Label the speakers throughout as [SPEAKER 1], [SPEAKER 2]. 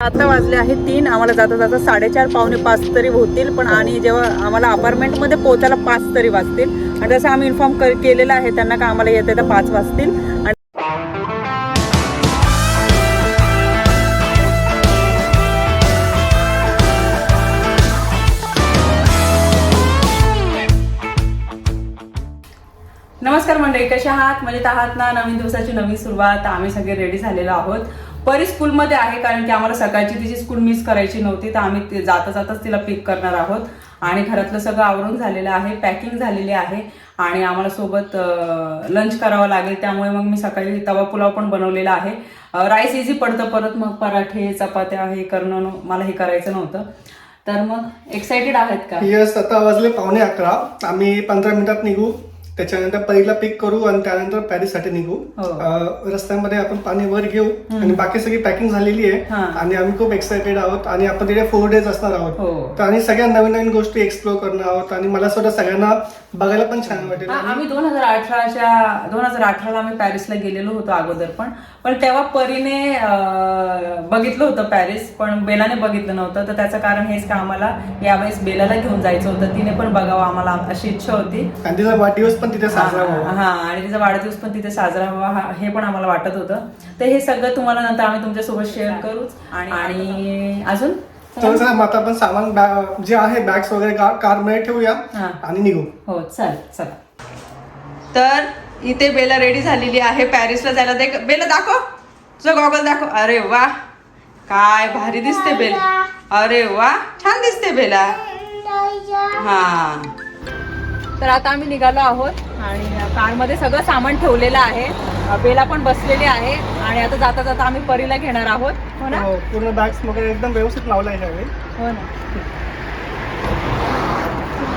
[SPEAKER 1] आता वाजले आहे तीन. आम्हाला जाता जाता साडेचार पावणे पाच तरी होतील पण आणि जेव्हा आम्हाला अपार्टमेंटमध्ये पोहोचायला पाच तरी वाजतील. आणि जसं आम्ही इन्फॉर्म केलेलं आहे त्यांना का आम्हाला येते तर पाच वाजतील. आणि नमस्कार मंडळी कशा आहात? म्हणजे आहात ना? नवीन दिवसाची नवीन सुरुवात. आम्ही सगळे रेडी झालेलो आहोत. परी स्कूलमध्ये आहे कारण की आम्हाला सकाळची तिची स्कूल मिस करायची नव्हती तर आम्ही ते जाता जाताच तिला पिक करणार आहोत. आणि घरातलं सगळं आवरून झालेलं आहे पॅकिंग झालेली आहे. आणि आम्हाला सोबत लंच करावं लागेल त्यामुळे मग मी सकाळी तवा पुलाव पण बनवलेला आहे. राईस इझी पडतं परत मग पराठे चपात्या हे करणं मला हे करायचं नव्हतं. तर मग एक्साइटेड आहेत का?
[SPEAKER 2] यस आता वाजले पावणे अकरा. आम्ही पंधरा मिनिटात निघू. त्याच्यानंतर पहिला पिक करू आणि त्यानंतर पॅरिससाठी निघू.
[SPEAKER 1] हो.
[SPEAKER 2] अं, रस्त्यामध्ये आपण पाणी वर घेऊ आणि बाकी सगळी पॅकिंग झालेली आहे.
[SPEAKER 1] हा.
[SPEAKER 2] आणि आम्ही खूप एक्साइटेड आहोत आणि आपण तिथे फोर डेज असणार आहोत.
[SPEAKER 1] हो.
[SPEAKER 2] तर आणि सगळ्या नवीन नवीन गोष्टी एक्सप्लोर करणार आहोत आणि मला सुद्धा सगळ्यांना बघायला पण छान वाटेल.
[SPEAKER 1] हा, आम्ही दोन हजार अठराच्या दोन हजार अठराला आम्ही पॅरिसला गेलेलो होतो अगोदर पण. पण तेव्हा परीने अं, बघितलं होतं पॅरिस पण बेलाने बघितलं नव्हतं. तर त्याचं कारण हेच का आम्हाला यावेळेस बेलाला घेऊन जायचं होतं तिने पण बघावं आम्हाला अशी इच्छा होती.
[SPEAKER 2] आणि तिचा वाढदिवस पण तिथे साजरा
[SPEAKER 1] हा
[SPEAKER 2] व्हावा.
[SPEAKER 1] हा, आणि तिचा वाढदिवस पण तिथे साजरा व्हावा हा- हे पण आम्हाला वाटत होतं. तर हे सगळं तुम्हाला नंतर आम्ही तुमच्यासोबत शेअर करूच. आणि अजून?
[SPEAKER 2] तर चला मग आता आपण सामान जे आहे बॅग्स वगैरे कारमध्ये ठेवूया
[SPEAKER 1] हा.
[SPEAKER 2] आणि निघू.
[SPEAKER 1] हो चल चला. तर इथे बेला रेडी झालेली आहे पॅरिसला जायला दे बेला दाखव. तुझा गॉगल दाखव. अरे वा. काय भारी दिसते बेल. अरे वा. छान दिसते बेला. हा. तर आता आम्ही निघालो आहोत आणि कारमध्ये सगळं सामान ठेवलेलं आहे. बेला पण बसलेली आहे आणि आता जाता जाता आम्ही परीला घेणार आहोत. हो ना?
[SPEAKER 2] हो, पूर्ण बॅग्स वगैरे एकदम व्यवस्थित लावला आहे ह्यावेळी.
[SPEAKER 1] हो ना.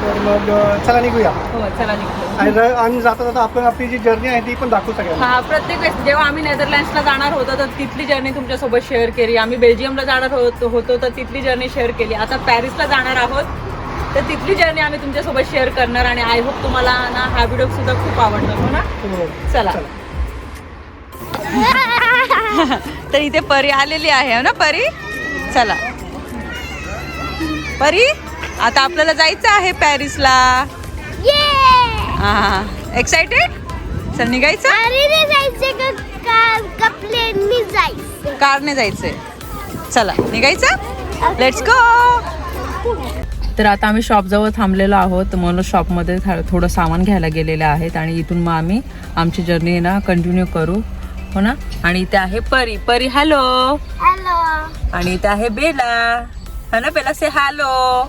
[SPEAKER 2] तर मग चला निघूया.
[SPEAKER 1] हो चला
[SPEAKER 2] आणि र- आणि जाता जाता आपण आपली जी जर्नी आहे ती पण दाखवू सगळ्यांना.
[SPEAKER 1] हा प्रत्येक वेळेस जेव्हा आम्ही नेदरलँड्सला जाणार होतो तर तिथली जर्नी तुमच्यासोबत शेअर केली. आम्ही बेल्जियमला जाणार होतो होतो तर तिथली जर्नी शेअर केली. आता पॅरिसला जाणार आहोत. तर तिथली जर्नी आम्ही तुमच्यासोबत शेअर करणार आणि आय होप तुम्हाला ना हा व्हिडिओ सुद्धा खूप आवडणार. हो ना. चला. तर इथे परी आलेली आहे हो ना परी? चला. परी आता आपल्याला जायचं आहे पॅरिसला. हा एक्साइटेड चल निघायचं? कारने जायचंय. चला निघायचं? लेट्स गो तर आता आम्ही शॉपजवळ थांबलेलो आहोत. म्हणून शॉपमध्ये थोडं सामान घ्यायला गेलेले आहेत आणि इथून मग आम्ही आमची जर्नी ना कंटिन्यू करू. हो ना? आणि इथे आहे परी. परी हॅलो
[SPEAKER 3] हॅलो
[SPEAKER 1] आणि इथे आहे बेला. हा ना बेला से हॅलो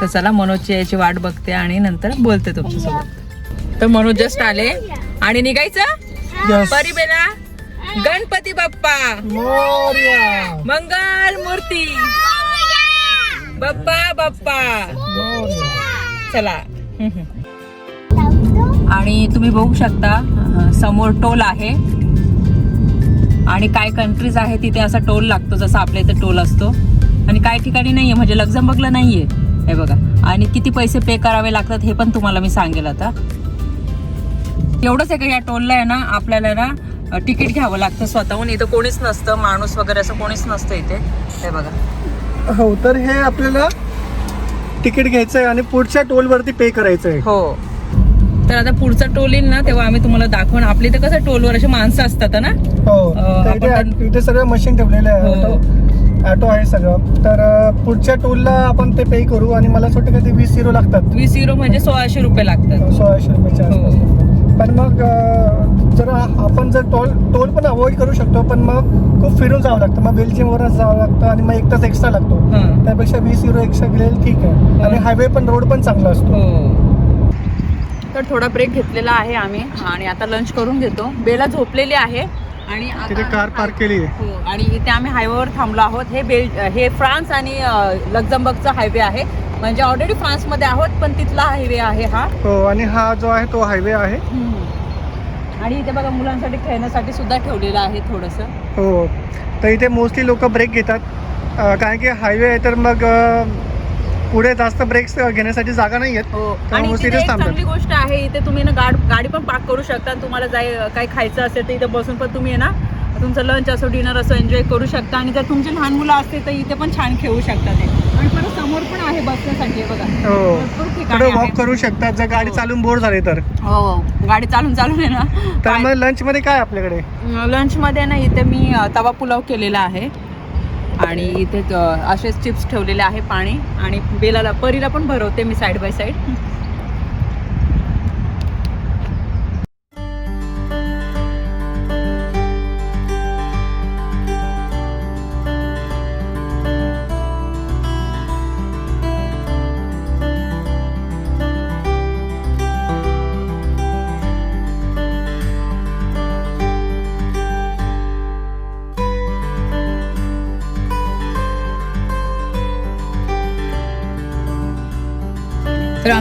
[SPEAKER 1] तर चला मनोजची याची वाट बघते आणि नंतर बोलते तुमच्यासोबत. तर मनोज जस्ट आले. आणि निघायचं. परी बेला. गणपती बाप्पा. मंगल मूर्ती. बाप्पा बाप्पा. चला. आणि तुम्ही बघू शकता समोर टोल आहे. आणि काय कंट्रीज आहे तिथे असा टोल लागतो जसा आपल्या इथे टोल असतो. आणि काही ठिकाणी नाहीये म्हणजे लक्झमबर्गला नाहीये. हे बघा. आणि किती पैसे पे करावे लागतात हे पण तुम्हाला मी सांगेल आता. एवढंच आहे का या टोलला आहे ना आपल्याला ना तिकीट घ्यावं लागतं स्वतःहून. इथं कोणीच नसतं माणूस वगैरे असं कोणीच नसतं इथे. हे बघा.
[SPEAKER 2] हो तर हे आपल्याला तिकीट घ्यायचं आहे आणि पुढच्या टोल वरती पे करायचं आहे
[SPEAKER 1] हो. तर आता पुढचा टोल येईल ना तेव्हा आम्ही तुम्हाला दाखवून आपल्या इथे कसं टोलवर असे माणसं असतात ना?
[SPEAKER 2] हो. तर इथे सगळं मशीन ठेवलेलं आहे.
[SPEAKER 1] हो.
[SPEAKER 2] ऑटो आहे सगळं. तर पुढच्या टोलला आपण ते पे करू आणि मला वाटतं का ते वीस झिरो लागतात.
[SPEAKER 1] वीस युरो म्हणजे सोळाशे रुपये लागतात.
[SPEAKER 2] सोळाशे रुपयाच्या
[SPEAKER 1] हो.
[SPEAKER 2] पण मग जर आपण जर टोल टोल पण अवॉइड करू शकतो पण मग खूप फिरून जावं लागतं. मग बेल्जियमवरच जावं लागतं आणि मग एक तास एक्स्ट्रा लागतो.
[SPEAKER 1] हं.
[SPEAKER 2] त्यापेक्षा वीस युरो एक्स्ट्रा गेलेलं ठीक आहे. आणि हायवे पण रोड पण चांगला असतो.
[SPEAKER 1] हो. तर थोडा ब्रेक घेतलेला आहे आम्ही. आणि आता लंच करून घेतो. बेला झोपलेली आहे. आणि आता-
[SPEAKER 2] तिथे कार पार्क केली आहे
[SPEAKER 1] हो. आणि इथे आम्ही हायवेवर थांबलो आहोत. हे बेल हे फ्रान्स आणि लक्झमबर्गचा हायवे आहे. म्हणजे ऑलरेडी फ्रान्समध्ये आहोत पण तिथला हायवे आहे हा.
[SPEAKER 2] हो आणि हा जो आहे तो हायवे आहे.
[SPEAKER 1] आणि इथे बघा मुलांसाठी खेळण्यासाठी सुद्धा ठेवलेलं आहे थोडंसं.
[SPEAKER 2] हो. तर इथे मोस्टली लोक ब्रेक घेतात. कारण की हायवे आहे तर मग पुढे जास्त ब्रेक्स घेण्यासाठी जागा नाही आहेत.
[SPEAKER 1] हो. आणि इथे एक. चांगली गोष्ट आहे इथे तुम्ही ना गाड गाडी पण पार्क करू शकता तुम्हाला जाय काही खायचं असेल तर इथे बसून पण तुम्ही ना तुमचं लंच असो डिनर असो एन्जॉय करू शकता. आणि जर तुमचे लहान मुलं असतील तर इथे पण छान खेळू शकता ते. आणि परत समोर पण आहे बसण्यासाठी बघा.
[SPEAKER 2] हो.
[SPEAKER 1] भरपूर ठिकाणी
[SPEAKER 2] करू शकतात जर गाडी. चालून बोर झाले तर.
[SPEAKER 1] हो गाडी चालून चालून आहे ना.
[SPEAKER 2] तर मग लंच मध्ये काय आपल्याकडे?
[SPEAKER 1] लंच मध्ये ना इथे मी अ, तवा पुलाव केलेला आहे. आणि इथे असेच चिप्स ठेवलेले आहे पाणी. आणि बेलाला परीला पण भरवते मी साईड बाय साईड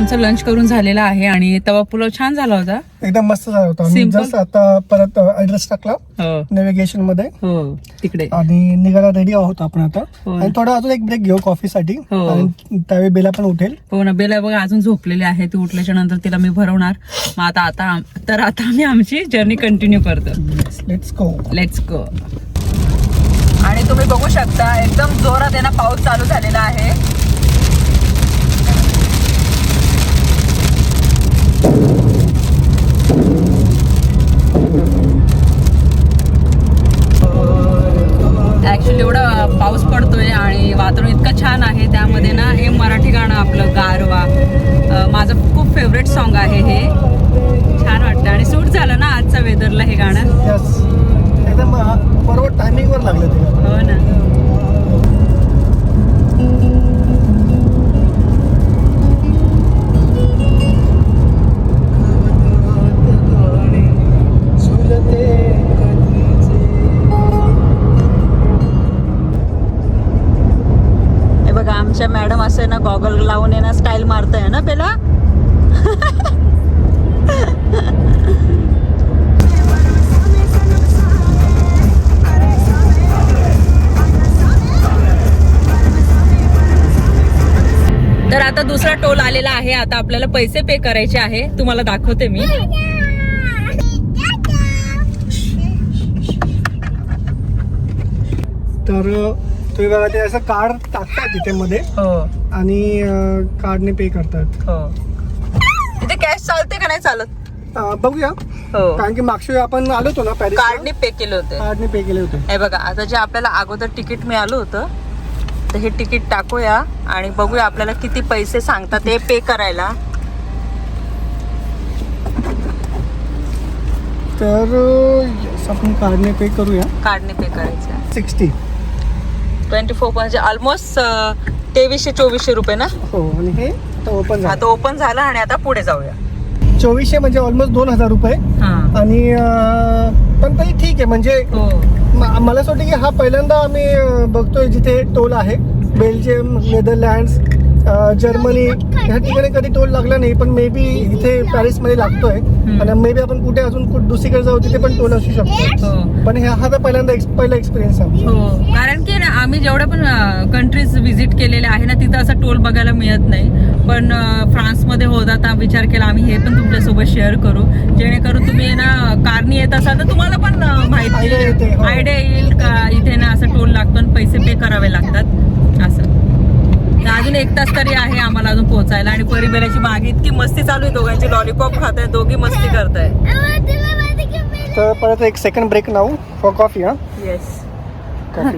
[SPEAKER 1] आमचं लंच करून झालेलं आहे आणि तवा पुलाव छान झाला होता.
[SPEAKER 2] एकदम मस्त झाला होता. आम्ही
[SPEAKER 1] Simple.
[SPEAKER 2] जस्ट आता परत ऍड्रेस टाकला.
[SPEAKER 1] हो.
[SPEAKER 2] नेव्हिगेशनमध्ये.
[SPEAKER 1] हो तिकडे.
[SPEAKER 2] आणि निघायला रेडी आहोत आपण आता.
[SPEAKER 1] हो.
[SPEAKER 2] आणि थोडा अजून एक ब्रेक घेऊ कॉफीसाठी
[SPEAKER 1] हो.
[SPEAKER 2] आणि त्यावेळी बेला पण उठेल.
[SPEAKER 1] हो ना बेला बघा अजून झोपलेली आहे ती उठल्याच्या नंतर तिला मी भरवणार. मग आता आता आम- तर आता आम्ही आमची जर्नी कंटिन्यू करतो.
[SPEAKER 2] लेट्स गो
[SPEAKER 1] लेट्स गो आणि तुम्ही बघू शकता एकदम जोरात आहे ना पाऊस चालू झालेला आहे. ऍक्च्युली एवढा पाऊस पडतोय आणि वातावरण इतकं छान आहे त्यामध्ये ना हे मराठी गाणं आपलं गारवा. माझं खूप फेवरेट सॉन्ग आहे हे. छान वाटतं आणि सूट झालं ना आजचा वेदरला हे गाणं?
[SPEAKER 2] यस एकदम अं, बरोबर टायमिंग वर लागलं
[SPEAKER 1] हो ना. आहे ना गॉगल लावून आहे ना स्टाईल आहे ना पेला? तर आता दुसरा टोल आलेला आहे. आता आपल्याला पैसे पे करायचे आहे. तुम्हाला दाखवते मी.
[SPEAKER 2] तर तुम्ही बघा ते असं कार्ड टाकतात तिथे मध्ये.
[SPEAKER 1] हो.
[SPEAKER 2] आणि कार्डने पे करतात.
[SPEAKER 1] हो. तिथे कॅश चालते का नाही चालत?
[SPEAKER 2] अं, बघूया.
[SPEAKER 1] हो.
[SPEAKER 2] कारण की मागच्या वेळी आपण आलो होतो ना पॅरिस
[SPEAKER 1] कार्डने पे केले होते.
[SPEAKER 2] कार्डने पे केले होते.
[SPEAKER 1] हे बघा आता जे आपल्याला अगोदर तिकीट मिळालं होतं तर हे तिकीट टाकूया आणि बघूया आपल्याला किती पैसे सांगतात ते पे करायला.
[SPEAKER 2] तर yes, आपण कार्डने पे करूया.
[SPEAKER 1] कार्डने पे करायचं.
[SPEAKER 2] सिक्स्टी
[SPEAKER 1] ट्वेंटी फोर म्हणजे ऑलमोस्ट तेवीसशे चोवीसशे रुपये ना?
[SPEAKER 2] हो आणि हे आता ओपन झालं.
[SPEAKER 1] आता ओपन झालं आणि आता पुढे जाऊया.
[SPEAKER 2] चोवीसशे म्हणजे ऑलमोस्ट दोन हजार रुपये.
[SPEAKER 1] हा.
[SPEAKER 2] आणि पण तरी ठीक आहे म्हणजे
[SPEAKER 1] हो.
[SPEAKER 2] मला असं वाटतं की हा पहिल्यांदा आम्ही बघतोय जिथे टोल आहे. बेल्जियम नेदरलँड्स जर्मनी ह्या ठिकाणी कधी टोल लागला नाही पण मे बी इथे पॅरिसमध्ये लागतोय आणि मे बी आपण कुठे अजून कुठे दुसरीकडे जाऊ तिथे पण टोल असू शकतो.
[SPEAKER 1] हो.
[SPEAKER 2] पण हे हा तर पहिल्यांदा पहिला एक्सपिरियन्स आहे.
[SPEAKER 1] हो. कारण की आम्ही जेवढ्या पण कंट्रीज व्हिजिट केलेले आहे ना तिथं असा टोल बघायला मिळत नाही. पण फ्रान्समध्ये होता तर विचार केला आम्ही हे पण तुमच्यासोबत शेअर करू. जेणेकरून तुम्ही ना कारनी येत असाल तर तुम्हाला पण माहिती
[SPEAKER 2] हो.
[SPEAKER 1] आयडिया येईल का? इथे ना असं टोल लागतो आणि पैसे पे करावे लागतात. असं. तर अजून एक तास तरी आहे आम्हाला अजून पोहोचायला आणि परिबेराची मागे इतकी मस्ती चालू आहे दोघांची. लॉलीपॉप खात आहे दोघी मस्ती करताय.
[SPEAKER 2] तर परत एक second break now for coffee हा
[SPEAKER 1] येस
[SPEAKER 2] कॉफी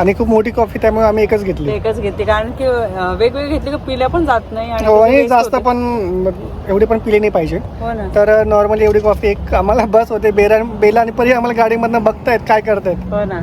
[SPEAKER 2] आणि खूप मोठी कॉफी त्यामुळे आम्ही एकच घेतली.
[SPEAKER 1] एकच घेते कारण की अं, वेगवेगळी घेतली की पिल्या पण जात नाही आणि
[SPEAKER 2] हो
[SPEAKER 1] त्याचं
[SPEAKER 2] आणि
[SPEAKER 1] waste
[SPEAKER 2] जास्त
[SPEAKER 1] होते.
[SPEAKER 2] पण एवढी पण पिली नाही पाहिजे.
[SPEAKER 1] हो ना.
[SPEAKER 2] तर नॉर्मली एवढी कॉफी एक आम्हाला बस होते बेला बेला आणि परी आम्हाला गाडीमधनं बघतायत काय करतायत.
[SPEAKER 1] हो ना.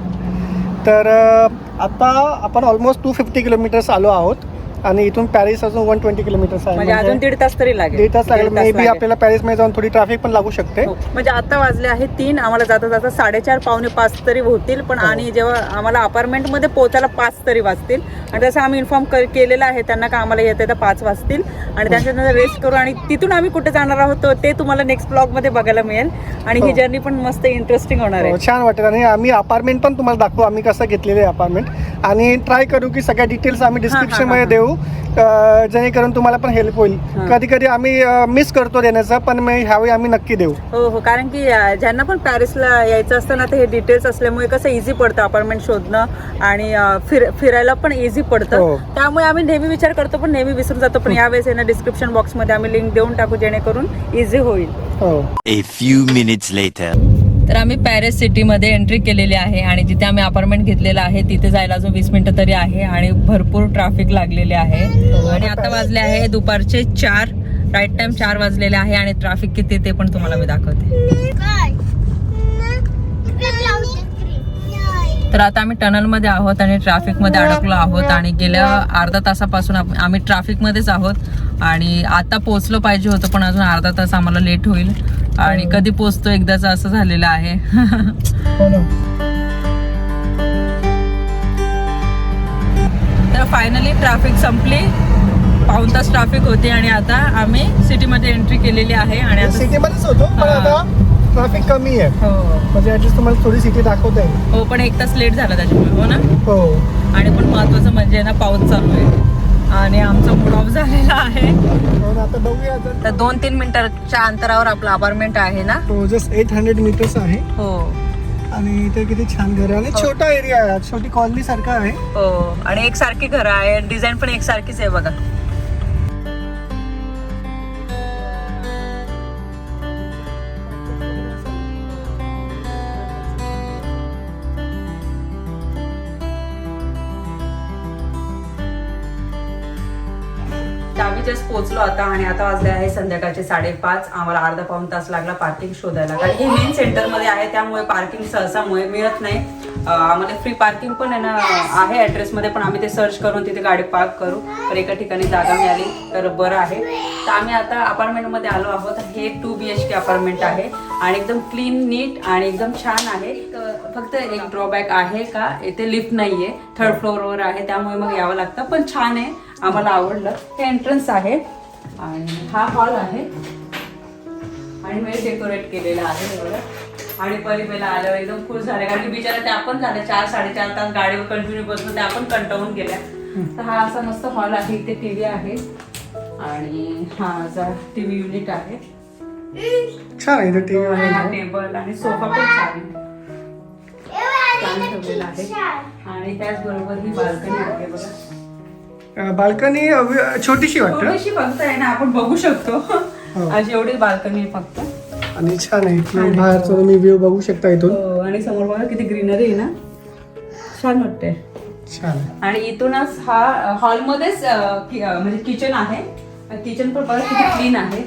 [SPEAKER 2] तर अ, आता आपण ऑलमोस्ट टू फिफ्टी किलोमीटर्स आलो आहोत. आणि इथून पॅरिस अजून वन ट्वेंटी किलोमीटर्स आहे.
[SPEAKER 1] म्हणजे अजून दीड तास तरी लागेल.
[SPEAKER 2] दीड तास लागेल.
[SPEAKER 1] दीड
[SPEAKER 2] मे बी
[SPEAKER 1] लागेल.
[SPEAKER 2] आपल्याला पॅरिसमध्ये जाऊन थोडी ट्रॅफिक पण लागू शकते.
[SPEAKER 1] हो. म्हणजे आता वाजले आहे तीन आम्हाला जाता जाता साडेचार पावणे पाच तरी होतील पण
[SPEAKER 2] हो.
[SPEAKER 1] आणि जेव्हा आम्हाला अपार्टमेंटमध्ये पोहोचायला पाच तरी वाजतील. आणि तसं आम्ही इन्फॉर्म केलेलं आहे त्यांना का आम्हाला येते तर पाच वाजतील. आणि त्यांच्यानंतर रेस्ट करू आणि तिथून आम्ही कुठे जाणार आहोत ते तुम्हाला नेक्स्ट ब्लॉगमध्ये बघायला मिळेल. आणि ही
[SPEAKER 2] हो.
[SPEAKER 1] जर्नी पण मस्त इंटरेस्टिंग होणार
[SPEAKER 2] हो,
[SPEAKER 1] आहे
[SPEAKER 2] छान वाटेल. आणि आम्ही अपार्टमेंट पण तुम्हाला दाखवू. आम्ही कसं घेतलेलं आहे अपार्टमेंट आणि ट्राय करू की सगळ्या डिटेल्स आम्ही डिस्क्रिप्शनमध्ये
[SPEAKER 1] हा, हा.
[SPEAKER 2] देऊ. करू जेणेकरून तुम्हाला पण हेल्प होईल. कधी कधी आम्ही मिस करतो देण्याचं पण मी ह्यावेळी आम्ही नक्की देऊ.
[SPEAKER 1] हो हो कारण की ज्यांना पण पॅरिसला यायचं असतं ना तर हे डिटेल्स असल्यामुळे कसं इझी पडतं अपार्टमेंट शोधणं आणि फिर फिरायला पण इझी पडतं.
[SPEAKER 2] हो.
[SPEAKER 1] त्यामुळे आम्ही नेहमी विचार करतो पण नेहमी विसरून जातो. पण यावेळेस आहे ना डिस्क्रिप्शन बॉक्समध्ये आम्ही लिंक देऊन टाकू जेणेकरून इझी होईल.
[SPEAKER 2] हो.
[SPEAKER 4] A few minutes later.
[SPEAKER 1] तर आम्ही पॅरिस सिटीमध्ये एंट्री केलेली आहे आणि जिथे आम्ही अपार्टमेंट घेतलेलं आहे तिथे जायला अजून वीस मिनिटं तरी आहे आणि भरपूर ट्रॅफिक लागलेले आहे. आणि आता वाजले आहे दुपारचे चार राईट टाइम चार वाजलेले आहे आणि ट्रॅफिक किती ते पण तुम्हाला मी दाखवते. तर आता आम्ही टनलमध्ये आहोत आणि ट्रॅफिकमध्ये अडकलो आहोत आणि गेल्या अर्धा तासापासून आम्ही ट्रॅफिकमध्येच आहोत आणि आता पोहोचलो पाहिजे होतं पण अजून अर्धा तास आम्हाला लेट होईल. आणि कधी पोहोचतो एकदाच असं झालेलं आहे.
[SPEAKER 2] हो
[SPEAKER 1] तर फायनली ट्रॅफिक संपली. पाऊन तास ट्रॅफिक होती आणि आता आम्ही सिटीमध्ये एंट्री केलेली आहे आणि आता
[SPEAKER 2] सिटीमध्येच होतो पण. आता ट्रॅफिक कमी आहे.
[SPEAKER 1] हो.
[SPEAKER 2] म्हणजे ऍटलीस्ट तुम्हाला थोडी सिटी दाखवता. येईल
[SPEAKER 1] हो पण एक तास लेट झाला त्याच्यामुळे हो ना?
[SPEAKER 2] हो.
[SPEAKER 1] आणि पण महत्वाचं म्हणजे ना पाऊस चालू आहे. आणि आमचा मूड ऑफ झालेला आहे.
[SPEAKER 2] हो
[SPEAKER 1] तर दोन तीन मिनिटाच्या अंतरावर आपलं अपार्टमेंट आहे ना?
[SPEAKER 2] तो जस्ट एट हंड्रेड मीटर्स आहे.
[SPEAKER 1] हो.
[SPEAKER 2] आणि इथे किती छान घर आहे. आणि छोटा एरिया आहे. छोटी कॉलनी सारखा आहे.
[SPEAKER 1] हो. आणि एक सारखी घरं आहे. डिझाईन पण एक सारखीच आहे बघा. आम्ही जस्ट पोहोचलो आता आणि आता वाजले आहे संध्याकाळचे साडेपाच. आम्हाला अर्धा पाऊन तास लागला पार्किंग शोधायला. कारण हे मेन सेंटरमध्ये आहे त्यामुळे पार्किंग सहसा मिळत नाही. आम्हाला फ्री पार्किंग पण आहे ना आहे ॲड्रेसमध्ये पण आम्ही ते सर्च करून तिथे गाडी पार्क करू. तर एका ठिकाणी जागा मिळाली तर बरं आहे. तर आम्ही आता अपार्टमेंटमध्ये आलो आहोत. हे two B H K apartment आहे आणि एकदम क्लीन नीट आणि एकदम छान आहे. तर फक्त एक ड्रॉबॅक आहे का इथे लिफ्ट नाहीये. थर्ड फ्लोअरवर आहे त्यामुळे मग यावं लागतं. पण छान आहे. आम्हाला आवडलं. हे एंट्रन्स आहे. आणि हा हॉल आहे. आणि मी डेकोरेट केलेलं आहे एवढं. आणि परिमेला आल्यावर एकदम खुश झाले. कारण की बिचारा त्या पण झाल्या. चार साडेचार तास गाडीवर कंटिन्यू बसलो त्या पण कंटाळून गेल्या. तर हा असा मस्त हॉल आहे. इथे टीव्ही आहे. आणि हा असा टीव्ही युनिट आहे.
[SPEAKER 2] छान आहे
[SPEAKER 1] हा टेबल आणि सोफा पण छान आहे. छान ठेवलेला आहे. आणि त्याचबरोबर ही बाल्कनी आहे बघा.
[SPEAKER 2] बाल्कनी छोटीशी वाटतं.
[SPEAKER 1] थोडीशी फक्त आहे ना आपण बघू शकतो.
[SPEAKER 2] हो.
[SPEAKER 1] अशी एवढी बाल्कनी आहे फक्त.
[SPEAKER 2] आणि छान आहे. इथून बाहेरचा तुम्ही व्ह्यू बघू शकता इथून.
[SPEAKER 1] हो, आणि समोर बघा किती ग्रीनरी आहे ना. छान वाटते
[SPEAKER 2] छान आहे.
[SPEAKER 1] आणि इथूनच हा हॉलमध्येच म्हणजे किचन आहे. किचन पण बघा किती क्लीन आहे.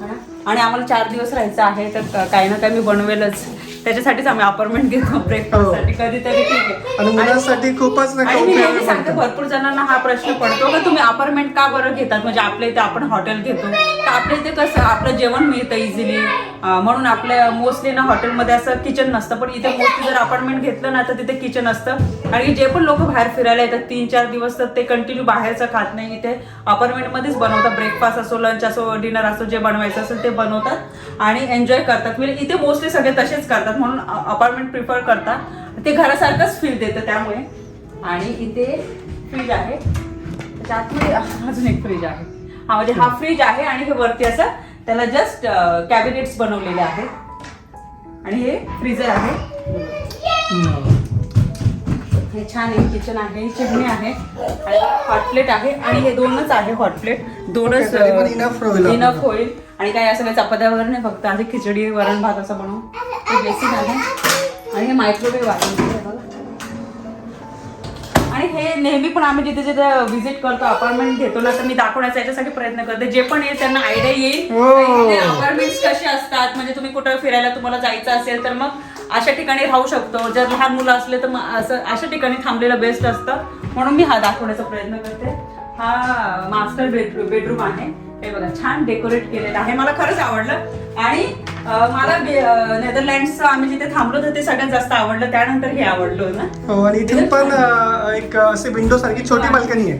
[SPEAKER 1] हा. आणि आम्हाला चार दिवस राहायचं आहे तर क- काही ना काही मी बनवेलच. त्याच्यासाठीच आम्ही अपार्टमेंट घेतो ब्रेकफास्टसाठी. कधीतरी ठीक आहे.
[SPEAKER 2] हो. आणि मुलांसाठी खूपच नाही
[SPEAKER 1] आणि मी नेहमी
[SPEAKER 2] का
[SPEAKER 1] सांगते भरपूर जणांना हा प्रश्न पडतो की तुम्ही अपार्टमेंट का बरं घेतात? म्हणजे आपल्या इथे आपण हॉटेल घेतो. तर आपल्या इथे कसं आपलं जेवण मिळतं इझिली म्हणून आपल्या मोस्टली ना हॉटेलमध्ये असं किचन नसतं. पण इथे मोस्टली जर अपार्टमेंट घेतलं ना तर तिथे किचन असतं. आणि जे पण लोक बाहेर फिरायला येतात तीन चार दिवस तर ते कंटिन्यू बाहेरचं खात नाही. इथे अपार्टमेंटमध्येच बनवतात. ब्रेकफास्ट असो लंच असो डिनर असो जे बनवायचं असेल ते बनवतात. आणि एन्जॉय करतात. म्हणजे इथे मोस्टली सगळे तसेच करतात. म्हणून अपार्टमेंट प्रिफर करतात. ते घरासारखंच फील देतं त्यामुळे. आणि इथे फ्रीज आहे. त्याच्या आतमध्ये अजून एक फ्रीज आहे. हा म्हणजे हा फ्रीज आहे आणि हे वरती असं त्याला जस्ट कॅबिनेट्स बनवलेले आहेत. आणि हे फ्रीजर आहे. हे छान आहे. किचन आहे चिमणी आहे. आणि हॉट प्लेट आहे. आणि हे दोनच आहे हॉट प्लेट दोनच इनफ. होईल. आणि काही असं काही चपात्या वगैरे नाही फक्त आधी खिचडी वरण भात असं बनवू बेसिक आहे आणि हे मायक्रोवेव्ह आहे. आणि हे नेहमी पण आम्ही जिथे जिथे व्हिजिट करतो अपार्टमेंट घेतो ना तर मी दाखवण्याचा याच्यासाठी प्रयत्न करते. जे पण येईल त्यांना आयडिया येईल. अपार्टमेंट कसे असतात? म्हणजे तुम्ही कुठं फिरायला तुम्हाला जायचं असेल तर मग अशा ठिकाणी राहू शकतो. जर लहान मुलं असले तर मग असं अशा ठिकाणी थांबलेलं बेस्ट असतं. म्हणून मी हा दाखवण्याचा प्रयत्न करते. हा मास्टर बेडरूम बेडरूम आहे. हे बघा छान डेकोरेट केलेलं आहे. मला खरंच आवडलं. आणि मला नेदरलँड्सचं आम्ही जिथे थांबलो तर ते सगळ्यात जास्त आवडलं. त्यानंतर हे आवडलं ना.
[SPEAKER 2] हो आणि इथून पण एक असे विंडो सारखी छोटी बाल्कनी आहे.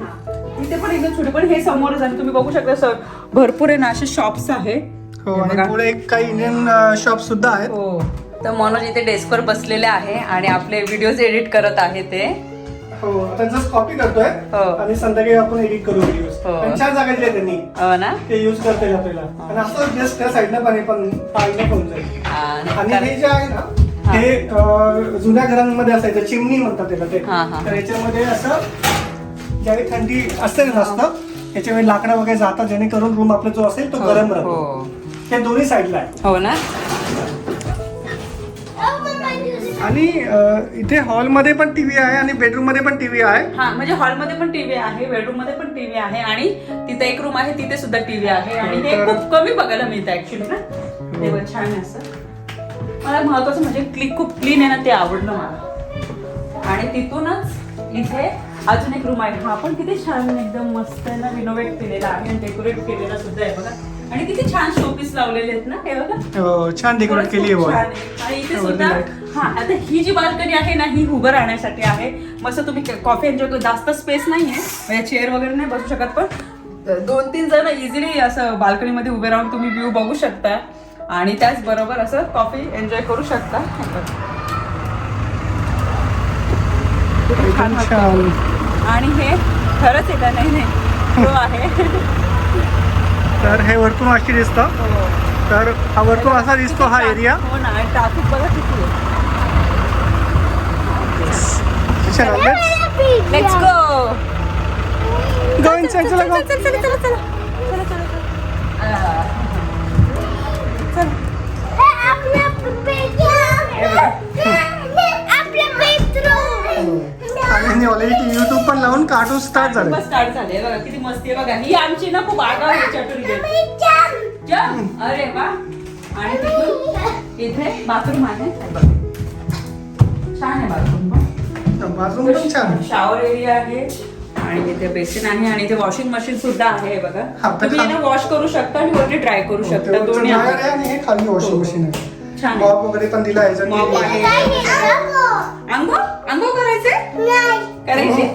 [SPEAKER 1] इथे पण एकदम छोटी पण हे समोरच आणि तुम्ही बघू शकता सर भरपूर आहे ना असे शॉप्स आहे
[SPEAKER 2] हो आणि. पुढे एक काही इंडियन शॉप सुद्धा आहेत.
[SPEAKER 1] हो. तर मनोज इथे डेस्कवर बसलेले आहे आणि आपले व्हिडिओज एडिट करत आहे ते.
[SPEAKER 2] हो आता जस्ट कॉपी करतोय
[SPEAKER 1] हो.
[SPEAKER 2] आणि संध्याकाळी आपण एडिट करू व्हिडिओ
[SPEAKER 1] हो.
[SPEAKER 2] छान जागा त्यांनी.
[SPEAKER 1] हो ना?
[SPEAKER 2] ते युज करता येईल आपल्याला आणि असं जस्ट त्या साईडनं पण आहे पण पाहिलं पण जाईल.
[SPEAKER 1] हा,
[SPEAKER 2] आणि हे जे आहे ना हे. अं, जुन्या घरांमध्ये असायचं. चिमणी म्हणतात त्याला ते.
[SPEAKER 1] हा, हा.
[SPEAKER 2] तर याच्यामध्ये असं ज्यावेळी थंडी असते ना जास्त याच्यावेळी लाकडं वगैरे जातात. जेणेकरून रूम आपला जो असेल तो
[SPEAKER 1] हो,
[SPEAKER 2] गरम
[SPEAKER 1] हो.
[SPEAKER 2] राहतो हे दोन्ही साईडला आहे.
[SPEAKER 1] हो ना?
[SPEAKER 2] आणि इथे हॉलमध्ये पण टीव्ही आहे आणि बेडरूममध्ये पण टीव्ही आहे.
[SPEAKER 1] हा म्हणजे हॉलमध्ये पण टीव्ही आहे बेडरूममध्ये पण टीव्ही आहे आणि तिथे एक रूम आहे तिथे सुद्धा टीव्ही आहे आणि हे खूप कमी बघायला मिळतं ऍक्च्युली ना ते बघ, छान असं. मला महत्वाचं म्हणजे क्लिक खूप क्लीन आहे ना ते आवडलं मला. आणि तिथूनच इथे अजून एक रूम आहे. हा पण किती छान एकदम मस्त आहे ना रिनोव्हेट केलेला आहे आणि डेकोरेट केलेला सुद्धा आहे बघा. आणि किती छान शोपीस लावलेले आहेत ना हे बघा.
[SPEAKER 2] अं, छान डेकोरेट केली आहे.
[SPEAKER 1] आणि इथे सुद्धा. हा आता ही जी बाल्कनी आहे ना ही उभं राहण्यासाठी आहे. मस्त तुम्ही कॉफी एन्जॉय करू. जास्त स्पेस नाहीये म्हणजे चेअर वगैरे नाही बसू शकत पण दोन तीन जण इझिली असं बाल्कनी मध्ये उभे राहून तुम्ही व्ह्यू बघू शकता. आणि त्याचबरोबर असं कॉफी एन्जॉय करू शकता. आणि हे खरंच आहे का? नाही नाही. हो आहे.
[SPEAKER 2] तर हे वरतून अशी दिसतं.
[SPEAKER 1] हो.
[SPEAKER 2] तर हा वरतून असा दिसतो हा एरिया
[SPEAKER 1] हो ना आणि ट्राफिक बघा किती आहे.
[SPEAKER 2] चला
[SPEAKER 1] लेट्स गो
[SPEAKER 2] गो इनसाइड चला गो
[SPEAKER 1] चल चल चल चल चल चल
[SPEAKER 2] आणि ऑलरेडी युट्यूब पण लावून कार्टून स्टार्ट झाले.
[SPEAKER 1] स्टार्ट झाले. बघा किती मस्ती आहे बघा. ही आमची ना खूप आगाव आहे चटुरी अरे वा. आणि तिथून इथे बाथरूम आहे. बघा. छान आहे बाथरूम पण.
[SPEAKER 2] बाथरूम पण छान आहे.
[SPEAKER 1] शॉवर एरिया आहे आणि इथे बेसिन आहे आणि इथे वॉशिंग मशीन सुद्धा आहे हे बघा.
[SPEAKER 2] हा,
[SPEAKER 1] तुम्ही याला वॉश करू शकता आणि वरती ड्राय करू शकता.
[SPEAKER 2] तेवढंच
[SPEAKER 1] दोन्ही
[SPEAKER 2] आणि हे खाली वॉशिंग मशीन आहे.
[SPEAKER 1] छान.
[SPEAKER 2] मॉप वगैरे पण दिला आहे.
[SPEAKER 1] Mop आहे. अंघोळ अंघोळ करायचे? करायचे?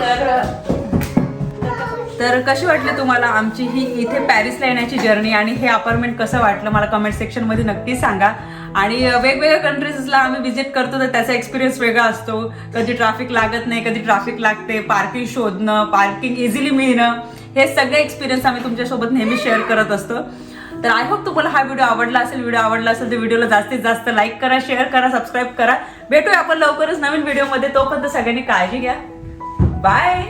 [SPEAKER 1] तर तर कशी वाटली तुम्हाला आमची ही इथे पॅरिसला येण्याची जर्नी आणि हे अपार्टमेंट कसं वाटलं? मला कमेंट सेक्शनमध्ये नक्की सांगा. आणि वेगवेगळ्या कंट्रीजला आम्ही विजिट करतो तर त्याचा एक्सपिरियन्स वेगळा असतो. कधी ट्रॅफिक लागत नाही कधी ट्रॅफिक लागते पार्किंग शोधणं पार्किंग इझिली मिळणं हे सगळे एक्सपिरियन्स आम्ही तुमच्यासोबत नेहमी शेअर करत असतो. तर आय होप तुम्हाला हा व्हिडिओ आवडला असेल व्हिडिओ आवडला असेल तर व्हिडिओला जास्तीत जास्त लाईक करा शेअर करा सबस्क्राईब करा. भेटूया आपण लवकरच नवीन व्हिडिओमध्ये तोपर्यंत सगळ्यांनी काळजी घ्या. बाय